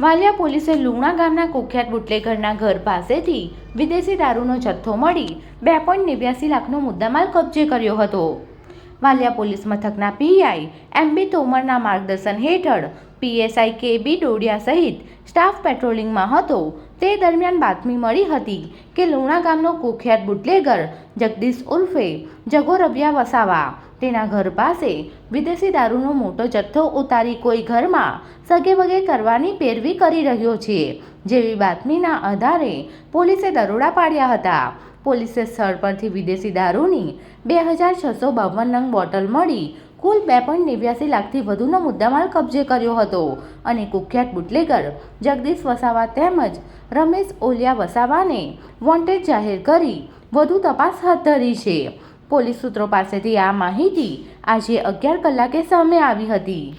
વાલિયા પોલીસે લુણા ગામના કુખ્યાત બુટલેગરના ઘર પાસેથી વિદેશી દારૂનો જથ્થો મળી બે પોઈન્ટ નેવ્યાસી લાખનો મુદ્દામાલ કબજે કર્યો હતો. વાલિયા પોલીસ મથકના પીઆઈ એમ બી તોમરના માર્ગદર્શન હેઠળ પીએસઆઈ કે બી ડોડિયા સહિત સ્ટાફ પેટ્રોલિંગમાં હતો. તે દરમિયાન બાતમી મળી હતી કે લુણા ગામનો કુખ્યાત બુટલેગર જગદીશ ઉર્ફે જગો રબિયા વસાવા તેના ઘર પાસે વિદેશી દારૂનો મોટો જથ્થો ઉતારી કોઈ ઘરમાં સગે વગે કરવાની પેરવી કરી રહ્યો છે. જેવી બાતમીના આધારે પોલીસે દરોડા પાડ્યા હતા. પોલીસે સ્થળ પરથી વિદેશી દારૂની બે હજાર છસો બાવન નંગ બોટલ મળી કુલ બે પોઈન્ટ નેવ્યાસી લાખથી વધુનો મુદ્દામાલ કબજે કર્યો હતો. અને કુખ્યાત બુટલેગર જગદીશ વસાવા તેમજ રમેશ ઓલિયા વસાવાને વોન્ટેડ જાહેર કરી વધુ તપાસ હાથ ધરી છે. પોલીસ સૂત્રો પાસેથી આ માહિતી આજે અગિયાર કલાકે સામે આવી હતી.